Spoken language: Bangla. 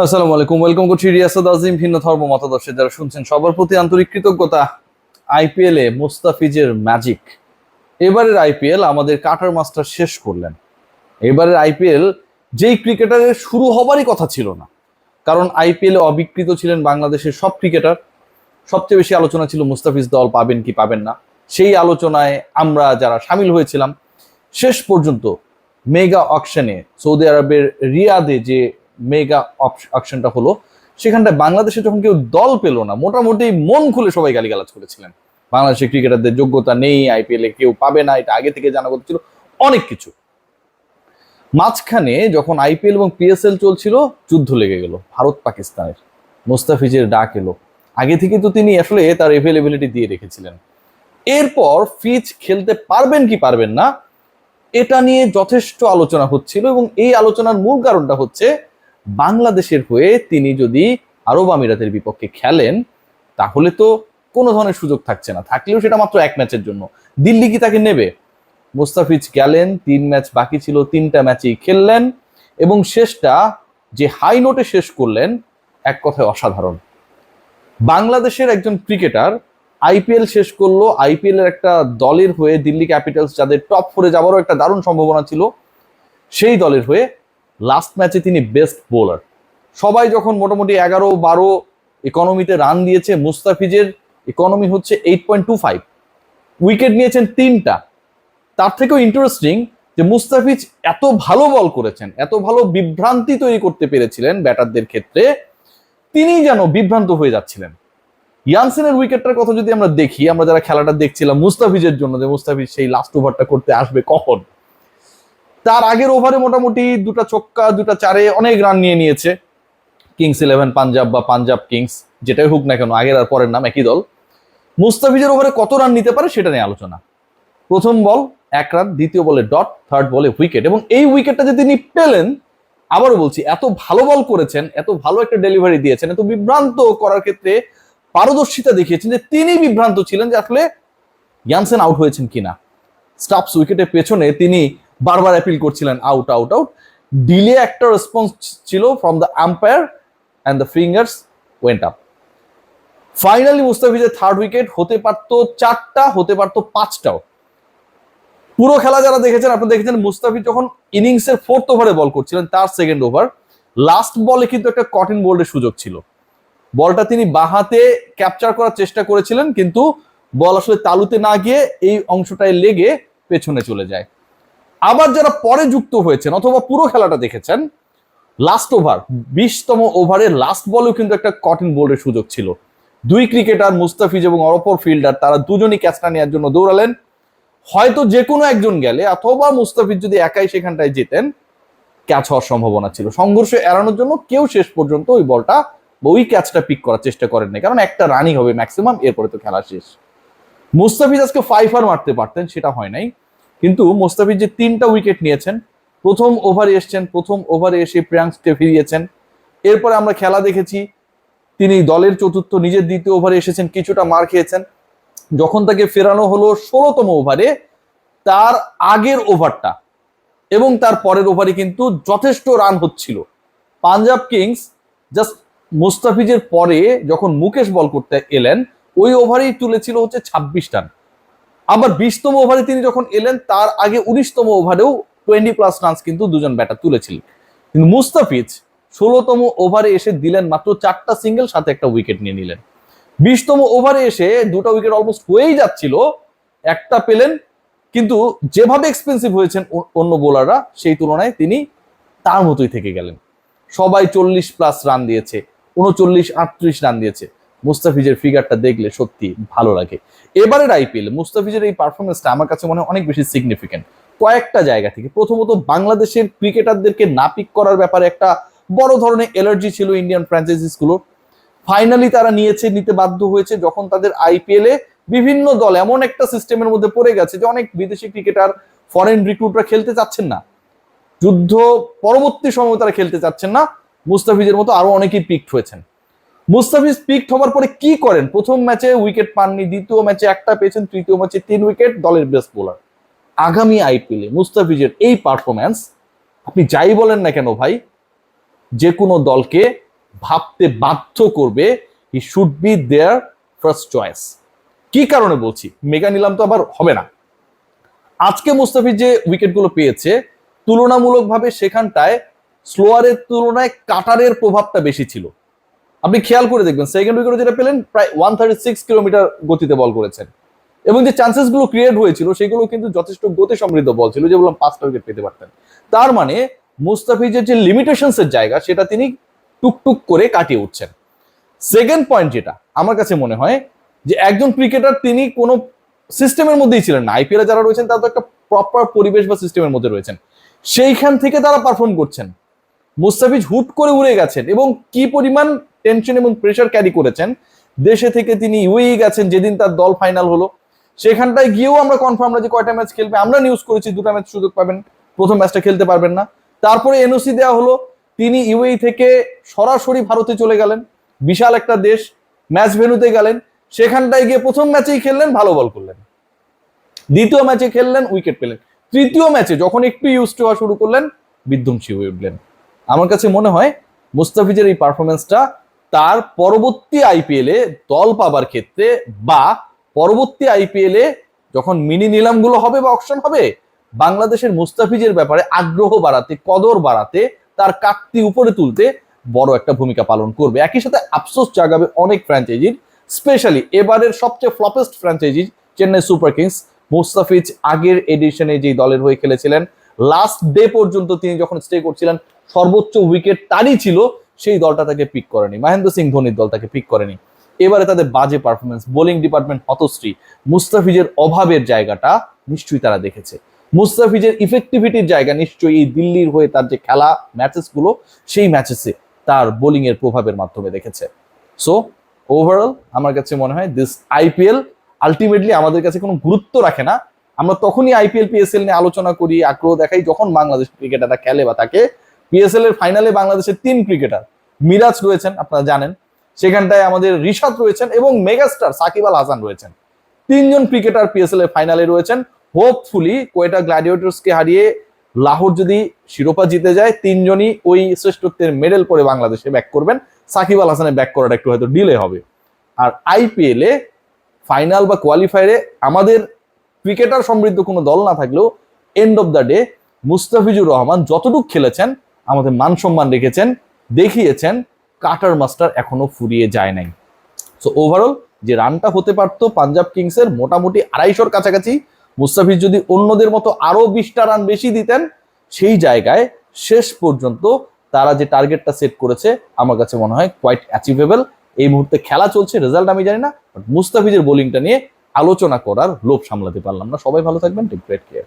আসসালামু আলাইকুম। ওয়েলকাম করছি রিয়াসাদ আজিম ভিন্ন ধর্ম মতাদর্শে। যারা শুনছেন, সবার প্রতি আন্তরিক কৃতজ্ঞতা। আইপিএল এ মুস্তাফিজের ম্যাজিক এবারের আইপিএল আমাদের কাটার মাস্টার শেষ করলেন। এবারের আইপিএল যেই ক্রিকেটারের শুরু হবারই কথা ছিল না। কারণ আইপিএল অবিকৃত ছিলেন বাংলাদেশের সব ক্রিকেটার। সবচেয়ে বেশি আলোচনা ছিল মুস্তাফিজ দল পাবেন কি পাবেন না। সেই আলোচনায় আমরা যারা সামিল হয়েছিলাম, শেষ পর্যন্ত মেগা অকশনে সৌদি আরবের রিয়াদে যে মেগা অকশনটা হলো, সেখানটায় বাংলাদেশে যখন কেউ দল পেল না, মোটামুটি মন খুলে সবাই গালিগালাজ করেছিলেন। বাংলাদেশের ক্রিকেটারদের যোগ্যতা নেই আইপিএল কেউ পাবে না, এটা আগে থেকে জানা ছিল, অনেক কিছু। মাঝখানে যখন আইপিএল এবং পিএসএল চলছিল, যুদ্ধ লেগে গেল, ভারত পাকিস্তানের। মোস্তাফিজের ডাক এলো। আগে থেকে তো তিনি আসলে তার এভেলেবিলিটি দিয়ে রেখেছিলেন। এরপর ফিজ খেলতে পারবেন কি পারবেন না, এটা নিয়ে যথেষ্ট আলোচনা হচ্ছিল এবং এই আলোচনার মূল কারণটা হচ্ছে বাংলাদেশের হয়ে তিনি যদি আরব আমিরাতের বিপক্ষে খেলেন, তাহলে তো কোনো ধরনের সুযোগ থাকছে না। থাকলেও সেটা মাত্র এক ম্যাচের জন্য। দিল্লি কি তাকে নেবে? মুস্তাফিজ গেলেন, তিন ম্যাচ বাকি ছিল, তিনটা ম্যাচেই খেললেন এবং শেষটা যে হাই নোটে শেষ করলেন, এক কথায় অসাধারণ। বাংলাদেশের একজন ক্রিকেটার আইপিএল শেষ করল আইপিএল এর একটা দলের হয়ে দিল্লি ক্যাপিটালস, যাদের টপ ফোরে যাওয়ারও একটা দারুণ সম্ভাবনা ছিল, সেই দলের হয়ে লাস্ট ম্যাচে তিনি বেস্ট বোলার সবাই যখন মোটামুটি এগারো বারো ইকোনমিতে রান দিয়েছে, মুস্তাফিজের ইকোনমি হচ্ছে eight point two five wicket নিয়েছেন তিনটা। তার থেকেও ইন্টারেস্টিং যে মুস্তাফিজ এত ভালো বল করেছেন, এত ভালো বিভ্রান্তি তৈরি করতে পেরেছিলেন ব্যাটারদের ক্ষেত্রে তিনি যেন বিভ্রান্ত হয়ে যাচ্ছিলেন। ইয়ানসেনের উইকেটটার কথা যদি আমরা দেখি, আমরা যারা খেলাটা দেখছিলাম মুস্তাফিজের জন্য যে মুস্তাফিজ সেই লাস্ট ওভারটা করতে আসবে কখন? তার আগের ওভারে মোটামুটি দুটা চক্কা দুটা চারে অনেক রান নিয়ে নিয়েছে। কিংস ইলেভেন পাঞ্জাব বা পাঞ্জাব কিংস যেটাই হোক না কেন, আগের আর পরের নাম একই দল। মুস্তাফিজের ওভারে কত রান নিতে পারে সেটা নিয়ে আলোচনা। প্রথম বল, এক রান দ্বিতীয় বলে ডট থার্ড বলে উইকেট এবং এই উইকেটটা যে তিনি পেলেন, আবারও বলছি, এত ভালো বল করেছেন, এত ভালো একটা ডেলিভারি দিয়েছেন, এত বিভ্রান্ত করার ক্ষেত্রে পারদর্শিতা দেখিয়েছেন যে তিনি বিভ্রান্ত ছিলেন যে আসলে ইয়ানসেন আউট হয়েছেন কিনা। স্টাফস উইকেটের পেছনে তিনি বারবার অ্যাপিল করছিলেন আউট আউট আউট ডিলে একটা রেসপন্স ছিল from the umpire and the fingers went up finally মুস্তাফিজের থার্ড উইকেট হতে পারতো চারটা, হতে পারতো পাঁচটাও। পুরো খেলা যারা দেখেছেন, আপনারা দেখেছেন মুস্তাফিজ যখন ইনিংসের ফোর্থ ওভারে বল করছিলেন, তার সেকেন্ড ওভার লাস্ট বলে কিন্তু একটা কঠিন বোল্ডের সুযোগ ছিল। বলটা তিনি বাহাতে ক্যাপচার করার চেষ্টা করেছিলেন, কিন্তু বল আসলে তালুতে না গিয়ে এই অংশটায় লেগে পেছনে চলে যায়। আবার যারা পরে যুক্ত হয়েছেন অথবা পুরো খেলাটা দেখেছেন লাস্ট ওভার বিশতম ওভারে লাস্ট বলেও কিন্তু একটা কঠিন বোল্ডের সুযোগ ছিল। দুই ক্রিকেটার মুস্তাফিজ এবং অরপর ফিল্ডার তারা দুজনই ক্যাচটা নেওয়ার জন্য দৌড়ালেন। হয়তো যে কোনো একজন গেলে অথবা মুস্তাফিজ যদি একাই সেখানটায় যেতেন ক্যাচ হওয়ার সম্ভাবনা ছিল। সংঘর্ষ এড়ানোর জন্য কেউ শেষ পর্যন্ত ওই বলটা ওই ক্যাচটা পিক করার চেষ্টা করেন না কারণ একটা রানই হবে ম্যাক্সিমাম এরপরে তো খেলা শেষ। মুস্তাফিজ আজকে ফাইফার মারতে পারতেন, সেটা হয় নাই। কিন্তু মুস্তাফিজ যে তিনটা উইকেট নিয়েছেন, প্রথম ওভারে এসছেন, প্রথম ওভারে এসে প্রিয়াংশকে ফিরিয়েছেন এরপরে আমরা খেলা দেখেছি, তিনি দলের চতুর্থ, নিজের দ্বিতীয় ওভারে এসেছেন, কিছুটা মার খেয়েছেন। যখন তাকে ফেরানো হলো ষোলোতম ওভারে তার আগের ওভারটা এবং তার পরের ওভারে কিন্তু যথেষ্ট রান হচ্ছিল। পাঞ্জাব কিংস জাস্ট মুস্তাফিজের পরে যখন মুকেশ বল করতে এলেন, ওই ওভারেই তুলেছিল হচ্ছে ছাব্বিশ রান। আবার বিশতম ওভারে তিনি যখন এলেন, তার আগে উনিশতম ওভারেও টোয়েন্টি প্লাস রানস কিন্তু দুজন ব্যাটার তুলেছিলেন। কিন্তু মুস্তাফিজ ষোলোতম ওভারে এসে দিলেন মাত্র চারটা সিঙ্গেল সাথে একটা উইকেট নিয়ে নিলেন। বিশতম ওভারে এসে দুটো উইকেট অলমোস্ট হয়েই যাচ্ছিল, একটা পেলেন, কিন্তু যেভাবে এক্সপেন্সিভ হয়েছেন অন্য বোলাররা সেই তুলনায় তিনি তার মতোই থেকে গেলেন। সবাই চল্লিশ প্লাস রান দিয়েছে, উনচল্লিশ, আটত্রিশ রান দিয়েছে। মুস্তাফিজের ফিগারটা দেখলে সত্যি ভালো লাগে। এবারের আইপিএল মুস্তাফিজের এই পারফরমেন্সটা আমার কাছে মনে হয় অনেক বেশি সিগনিফিকেন্ট কয়েকটা জায়গা থেকে, প্রথমত বাংলাদেশের ক্রিকেটারদেরকে না পিক করার ব্যাপারে একটা বড় ধরনের এলার্জি ছিল ইন্ডিয়ান ফ্র্যাঞ্চাইজিসগুলোর। ফাইনালি তারা নিয়েছে, নিতে বাধ্য হয়েছে যখন তাদের আইপিএল এ বিভিন্ন দল এমন একটা সিস্টেমের মধ্যে পড়ে গেছে যে অনেক বিদেশি ক্রিকেটার ফরেন রিক্রুটরা খেলতে চাচ্ছেন না। যুদ্ধ পরবর্তী সময় তারা খেলতে চাচ্ছেন না। মুস্তাফিজের মতো আরও অনেকেই পিকড হয়েছেন। মুস্তাফিজ পিকড হওয়ার পরে কি করেন? প্রথম ম্যাচে উইকেট পাননি, দ্বিতীয় ম্যাচে একটা পেয়েছেন, তৃতীয় ম্যাচে তিন উইকেট দলের বেস্ট বোলার আগামী আইপিএলে মুস্তাফিজের এই পারফরম্যান্স আপনি যাই বলেন না কেন ভাই, যে কোনো দলকে ভাবতে বাধ্য করবে he should be there first choice কি কারণে বলছি? মেগা নিলাম তো আবার হবে না। আজকে মুস্তাফিজ যে উইকেটগুলো পেয়েছে, তুলনামূলকভাবে সেখানটায় স্লোয়ারের তুলনায় কাটারের প্রভাবটা বেশি ছিল। আপনি খেয়াল করে দেখবেন সেকেন্ড উইকেটে যেটা পেলেন, প্রায় ওয়ান থার্টি সিক্স কিলোমিটার গতিতে বল করেছেন। এবং যে চান্সেসগুলো ক্রিয়েট হয়েছিল, সেগুলো কিন্তু যথেষ্ট গতি সমৃদ্ধ বল ছিল যেগুলো পাঁচটা উইকেট পেতে পারতেন। তার মানে মুস্তাফিজের যে লিমিটেশনস এর জায়গা, সেটা তিনি টুকটুক করে কাটিয়ে উঠছেন। সেকেন্ড পয়েন্ট যেটা, আমার কাছে মনে হয় যে একজন ক্রিকেটার তিনি কোনো সিস্টেমের মধ্যেই ছিলেন না। আইপিএলে যারা রয়েছেন, তারা তো একটা প্রপার পরিবেশ বা সিস্টেমের মধ্যে রয়েছেন। সেইখান থেকে তারা পারফর্ম করছেন। মুস্তাফিজ হুট করে উড়ে গেছেন এবং কি পরিমাণ টেনশন এবং প্রেশার ক্যারি করেছেন। দেশে থেকে তিনি ইউই গেছেন, যেদিন তার দল ফাইনাল হলো। সেখানটায় গিয়েও আমরা কনফার্ম না যে কয়টা ম্যাচ খেলবে। আমরা নিউজ করেছি, দুটা ম্যাচ সুযোগ পাবেন। প্রথম ম্যাচটা খেলতে পারবেন না। তারপরে এনওসি দেওয়া হলো, তিনি ইউএই থেকে সরাসরি ভারতে চলে গেলেন। বিশাল একটা দেশ ম্যাচ ভেনুতে গেলেন। সেখানটায় গিয়ে প্রথম ম্যাচেই খেললেন, ভালো বল করলেন। দ্বিতীয় ম্যাচে খেললেন উইকেট পেলেন। তৃতীয় ম্যাচে যখন একটু ইউজ হওয়া শুরু করলেন, বিধ্বংসী হয়ে উঠলেন। আমার কাছে মনে হয়, মুস্তাফিজের এই পারফরমেন্সটা তার পরবর্তী আইপিএলে দল পাবার ক্ষেত্রে বা পরবর্তী আইপিএলে যখন মিনি নিলামগুলো হবে বা অপশন হবে, বাংলাদেশের মুস্তাফিজের ব্যাপারে আগ্রহ বাড়াতে, কদর বাড়াতে, তার কাটতি উপরে তুলতে বড় একটা ভূমিকা পালন করবে। একই সাথে আফসোস জাগাবে অনেক ফ্র্যাঞ্চাইজির স্পেশালি এবারের সবচেয়ে floppest franchise Chennai Super Kings Mustafiz আগের এডিশনে যেই দলের হয়ে খেলেছিলেন লাস্ট ডে পর্যন্ত তিনি যখন স্টে করছিলেন, সর্বোচ্চ উইকেট তারই ছিল সেই দলটা তাকে পিক করেনি। মহেন্দ্র সিং ধোনির দল তাকে পিক করেনি। এবারে তাদের বাজে পারফরমেন্স বোলিং ডিপার্টমেন্ট হতশ্রী। মুস্তাফিজের অভাবের জায়গাটা নিশ্চয়ই তারা দেখেছে। মুস্তাফিজের ইফেক্টিভিটির জায়গা নিশ্চয়ই এই দিল্লির হয়ে তার যে খেলা ম্যাচেসগুলো সেই ম্যাচেসে তার বোলিং এর প্রভাবের মাধ্যমে দেখেছে। সো ওভারঅল আমার কাছে মনে হয় দিস আইপিএল আলটিমেটলি আমাদের কাছে কোনো গুরুত্ব রাখে না। আমরা তখনই আইপিএল পিএসএল নিয়ে আলোচনা করি, আগ্রহ দেখাই যখন বাংলাদেশ ক্রিকেটাররা খেলে বা তাকে পিএসএল এর ফাইনালে বাংলাদেশের তিন ক্রিকেটার মিরাজ রয়েছেন, আপনারা জানেন। সেখানটায় আমাদের রিশাদ রয়েছেন এবং মেগাস্টার সাকিব আল হাসান রয়েছেন। তিনজন ক্রিকেটার পিএসএল এর ফাইনালে রয়েছেন। হোপফুলি কোয়েটা গ্ল্যাডিয়েটর্সকে হারিয়ে লাহোর যদি শিরোপা জিতে যায়, তিনজনই ওই শ্রেষ্ঠত্বের মেডেল করে বাংলাদেশে ব্যাক করবেন। সাকিব আল হাসানের ব্যাক করাটা একটু হয়তো ডিলে হবে। আর আইপিএল ফাইনাল বা কোয়ালিফায়ারে আমাদের ক্রিকেটার সমৃদ্ধ কোনো দল না থাকলেও end of the day Mustafizur Rahman যতটুকু খেলেছেন আমাদের মান সম্মান রেখেছেন, দেখিয়েছেন, কাটার মাস্টার এখনও ফুরিয়ে যায় নাই। সো ওভারঅল যে রানটা হতে পারতো পাঞ্জাব কিংসের মোটামুটি আড়াইশোর কাছাকাছি, মুস্তাফিজ যদি অন্যদের মতো আরও বিশটা রান বেশি দিতেন, সেই জায়গায় শেষ পর্যন্ত তারা যে টার্গেটটা সেট করেছে, আমার কাছে মনে হয় কোয়াইট অ্যাচিভেবল এই মুহূর্তে খেলা চলছে রেজাল্ট আমি জানি না বাট মুস্তাফিজের বোলিংটা নিয়ে আলোচনা করার লোভ সামলাতে পারলাম না। সবাই ভালো থাকবেন টেক গ্রেট কেয়ার